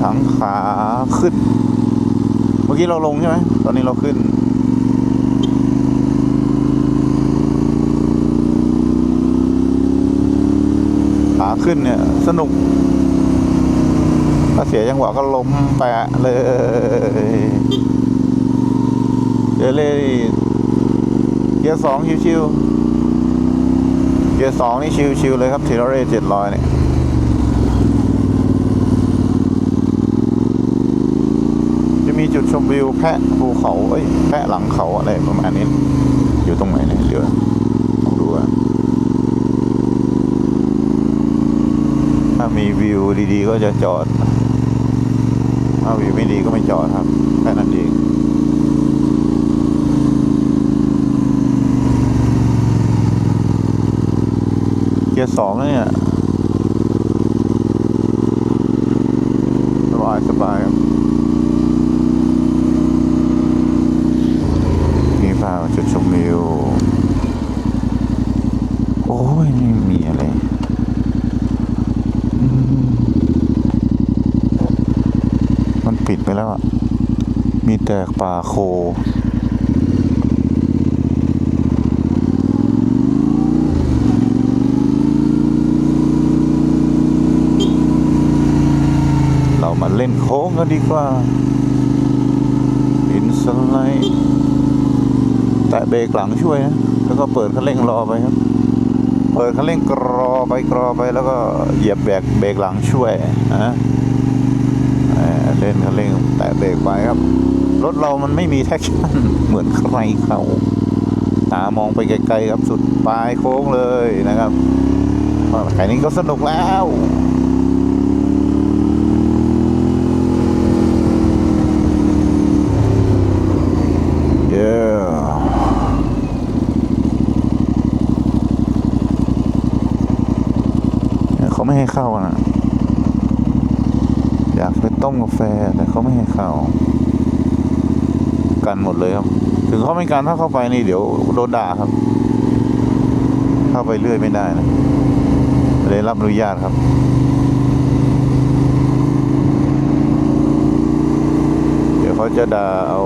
ถังขาขึ้น เมื่อกี้เราลงใช่ไหม ตอนนี้เราขึ้น ขาขึ้นเนี่ย สนุก ถ้าเสียจังหวะก็ล้มแปะเลยเดเลยเกียร์สองชิวๆเกียร์สองนี่ชิวๆเลยครับทีลเรเจ็ดร้อยเนี่ย จุดชมวิวแพะภูเขาเอ้ยแพะหลังเขาอะไรประมาณนี้ อยู่ตรงไหนเนี่ยเดี๋ยวลองดูอะถ้ามีวิวดีๆ ก็จะจอด ถ้าวิวไม่ดีก็ไม่จอดครับแค่นั้นเองเกียร์สองเนี่ย สบายสบายครับ มีพามาจุดชมวิว โอ้ยไม่มีอะไรมันปิดไปแล้วอะมีแต่ป่าโคเรามาเล่นโค้งกันดีกว่าอินสไลด์แตะเบรกหลังช่วยนะ แล้วก็เปิดคันเร่งรอไปครับ เปิดคันเร่งกรอไปกรอไปแล้วก็เหยียบเบรกเบรกหลังช่วยนะเล่นคันเร่งแตะเบรกไปครับ รถเรามันไม่มีแท็กชั่นเหมือนใครเขาตามองไปไกลๆครับสุดปลายโค้งเลยนะครับแค่นี้ก็สนุกแล้ว เย้เนี่ยเขา ไม่ให้เข้านะอยากไปต้มกาแฟแต่เขาไม่ให้เข้า กันหมดเลยครับ ถึงเขาไม่กันถ้าเข้าไปนี่เดี๋ยวโดนด่าครับ เข้าไปเรื่อยไม่ได้นะไม่ได้รับอนุญาตครับเดี๋ยวเขาจะด่าเอา